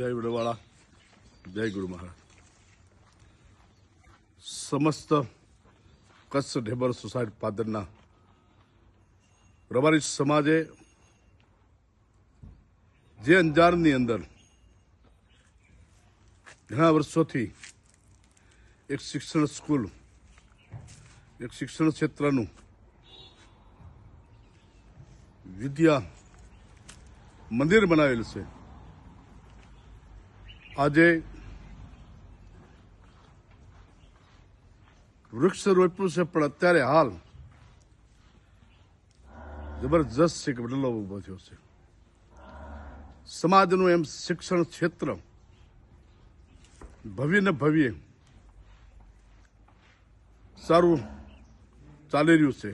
જય વડવાળા, જય ગુરુ મહારાજ. સમસ્ત કચ્છ ઢેબર સોસાયટી પાદરના રબારી સમાજે જે અંજારની અંદર ઘણા વર્ષોથી એક શિક્ષણ સ્કૂલ, એક શિક્ષણ ક્ષેત્રનું વિદ્યા મંદિર બનાવેલું છે. આજે વૃક્ષ રોપ્યું છે, પણ અત્યારે હાલ જબરજસ્ત છે કે બદલાવ ઊભો થયો છે. સમાજનું એમ શિક્ષણ ક્ષેત્ર ભવ્ય ને ભવ્ય સારું ચાલી રહ્યું છે.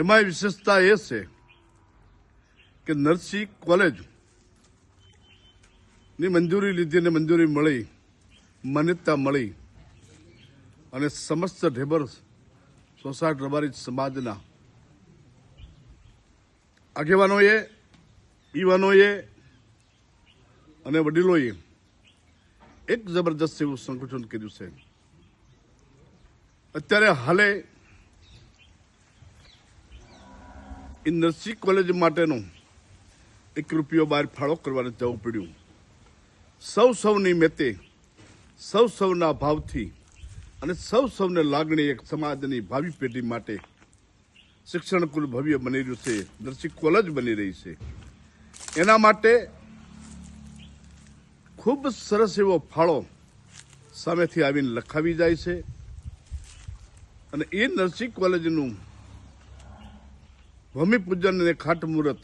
એમાં વિશેષતા એ છે કે નરસિંહ કોલેજ ની મંજૂરી લીધી અને મંજૂરી મળી, માન્યતા મળી. અને સમસ્ત ઢેબર સોસાટ રબારી સમાજના આગેવાનોએ, યુવાનોએ અને વડીલોએ એક જબરદસ્ત એવું સંગઠન કર્યું છે. અત્યારે હાલે એ નર્સિંગ કોલેજ માટેનો એક રૂપિયો બહાર ફાળો કરવાને જવું પડ્યું. સૌ સૌની મેતે, સૌ સૌના ભાવથી અને સૌ સૌને લાગણી એક સમાજની ભાવિ પેઢી માટે શિક્ષણ કુલ ભવ્ય બની રહ્યું છે નર્સિંગ કોલેજ બની રહી છે. એના માટે ખૂબ સરસ એવો ફાળો સામેથી આવીને લખાવી જાય છે અને એ નરસિંહ કોલેજનું ભૂમિપૂજન અને ખાટમુહૂર્ત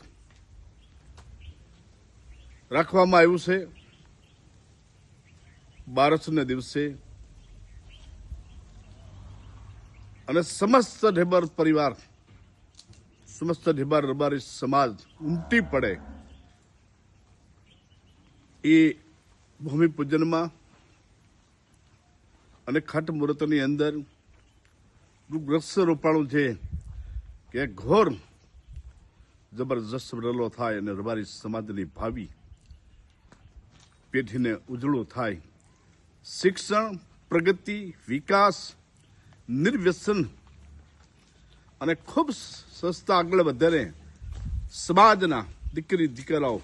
રાખવામાં આવ્યું છે. બારસના દિવસે અને સમસ્ત ઢેબર પરિવાર, સમસ્ત ઢેબર રબારી સમાજ ઉમટી પડે એ ભૂમિપૂજનમાં અને ખટ મુહૂર્તની અંદર વૃક્ષ રોપાણું છે કે ઘોર જબરજસ્ત રલો થાય અને રબારી સમાજની ભાવિ પેઢીને ઉજળું થાય. શિક્ષણ, પ્રગતિ, વિકાસ, નિર્વ્યસન અને ખૂબ સસ્તા આગળ વધારે સમાજના દીકરી, દીકરાઓ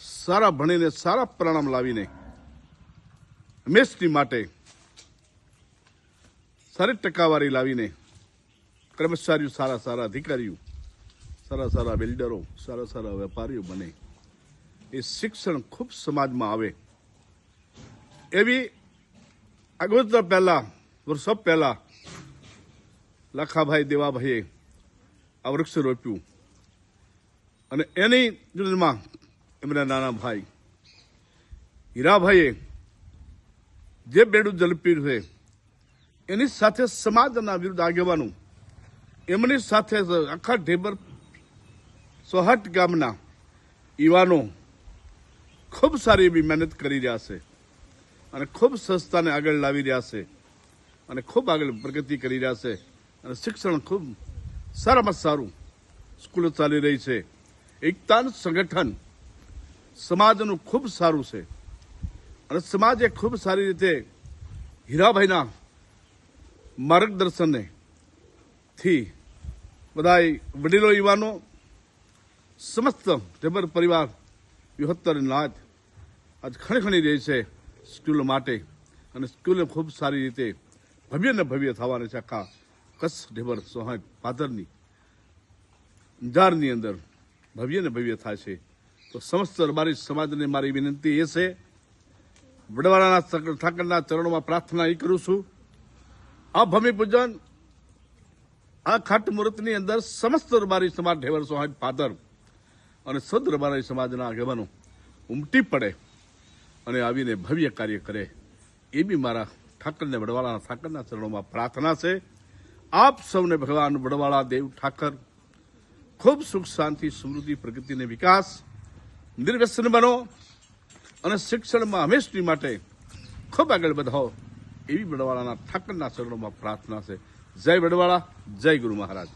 સારા ભણીને, સારા પરિણામ લાવીને હંમેશની માટે સારી ટકાવારી લાવીને કર્મચારીઓ, સારા સારા અધિકારીઓ, સારા સારા બિલ્ડરો, સારા સારા વેપારીઓ બને. એ શિક્ષણ ખૂબ સમાજમાં આવે. એવી આગોતરા પહેલા વર્ષો પહેલા, લખાભાઈ દેવાભાઈએ આ વૃક્ષ રોપ્યું. અને એની જોડમાં એમના નાના ભાઈ, હીરાભાઈએ જે બેડું જલપ્યું છે એની સાથે સમાજના વિરુદ્ધ આગેવાનું, એમની સાથે આખા ઢેબર સોહટ ગામના યુવાનો ખૂબ સારી એવી મહેનત કરી રહ્યા છે. અને ખૂબ સંસ્થાને આગળ લાવી રહ્યા છે. અને ખૂબ આગળ પ્રગતિ કરી રહ્યા છે. અને શિક્ષણ ખૂબ સારામાં સારું સ્કૂલો ચાલી રહી છે. એકતાનું સંગઠન સમાજનું ખૂબ સારું છે. અને સમાજે ખૂબ સારી રીતે હીરાભાઈના માર્ગદર્શનને થી બધા વડીલો, યુવાનો, સમસ્ત ઢેબર પરિવાર વિહોત્તર નાથ આજ ખણખણી રહી છે. સ્કૂલ માટે અને સ્કૂલને ખૂબ સારી રીતે ભવ્ય ને ભવ્ય થવાની છે આખા કચ્છ ઢેબર સોહાય પાદરની અંજારની અંદર ભવ્ય ને ભવ્ય થાય છે. તો સમસ્ત રબારી સમાજને મારી વિનંતી એ છે વડવાળાના ઠાકરના ચરણોમાં પ્રાર્થના એ કરું છું. આ ભૂમિ પૂજન, આ ખાટ મુહૂર્તની અંદર સમસ્ત રબારી સમાજ ઢેબર સોહાય પાદર અને સદ રબારી સમાજના આગેવાનો ઉમટી પડે. અને આવીને ભવ્ય કાર્ય કરે, એ બી મારા ઠાકરને વડવાળાના ઠાકરના ચરણોમાં પ્રાર્થના છે. આપ સૌને ભગવાન વડવાળા દેવ ઠાકર, ખૂબ સુખ શાંતિ, સમૃદ્ધિ પ્રગતિ અને વિકાસ, નિર્વ્યસન બનો અને શિક્ષણમાં હંમેશની માટે ખૂબ આગળ વધાવો, એવી વડવાળાના ઠાકરના ચરણોમાં પ્રાર્થના છે. જય વડવાળા, જય ગુરુ મહારાજ.